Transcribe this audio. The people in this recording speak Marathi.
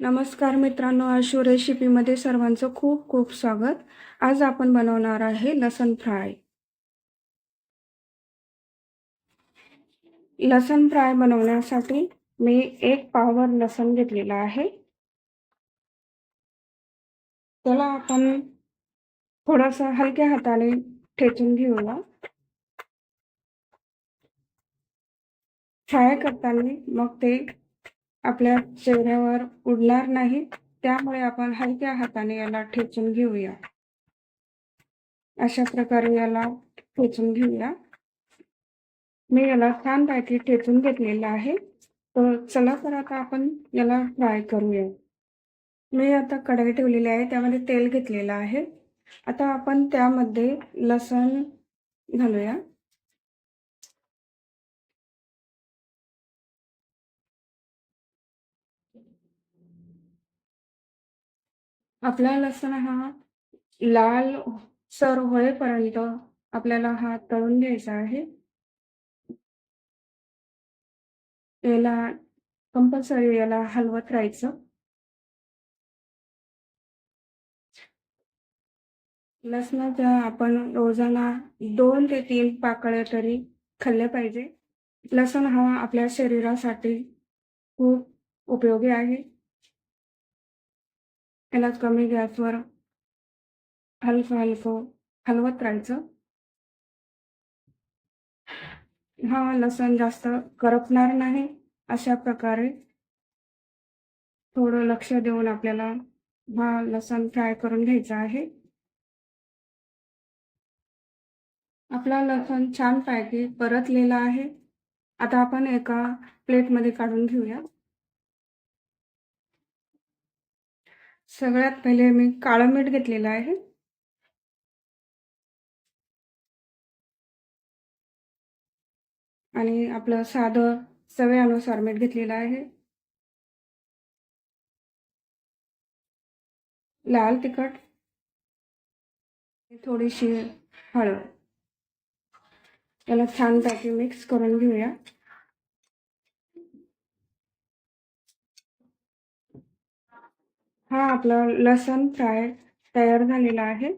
नमस्कार मित्रांनो आशू रेसिपीमध्ये सर्वांचं खूप खूप स्वागत. आज आपण बनवणार आहे लसण फ्राय. लसण फ्राय बनवण्यासाठी मी एक पावर लसण घेतलेला आहे. त्याला आपण थोडासा हलक्या हाताने ठेचून घेऊया. फ्राय करताना मग ते आपल्या चेहऱ्यावर उडणार नाही त्यामुळे आपण हलक्या हाताने याला ठेचून घेऊया. अशा प्रकारे याला ठेचून घेऊया. मी याला छानपैकी ठेचून घेतलेला आहे. तर चला तर आता आपण याला फ्राय करूया. मी आता कढई ठेवलेली आहे त्यामध्ये तेल घेतलेलं आहे. आता आपण त्यामध्ये लसण घालूया. आपला लसण हा लाल सर होईपर्यंत आपल्याला हा तळून घ्यायचा आहे. याला कंपल्सरी याला हलवत राहायचं. लसणाच्या आपण रोजाना दोन ते तीन पाकळ्या तरी खाल्ले पाहिजे. लसण हा आपल्या शरीरासाठी खूप उपयोगी आहे. याला कमी गॅसवर हलकं हलकं हलवत राहायचं. हा लसण जास्त करपणार नाही अशा प्रकारे थोडं लक्ष देऊन आपल्याला हा लसण फ्राय करून घ्यायचा आहे. आपला लसण छान पैकी परतलेला आहे. आता आपण एका प्लेटमध्ये काढून घेऊया. सगळ्यात पहिले मी काळं मीठ घेतलेलं आहे. आणि आपलं साधं सवयानुसार मीठ घेतलेलं आहे. लाल तिखट. थोडीशी हळद. याला छानपैकी मिक्स करून घेऊया. हा आपला लसण फ्राय तयार झालेला आहे.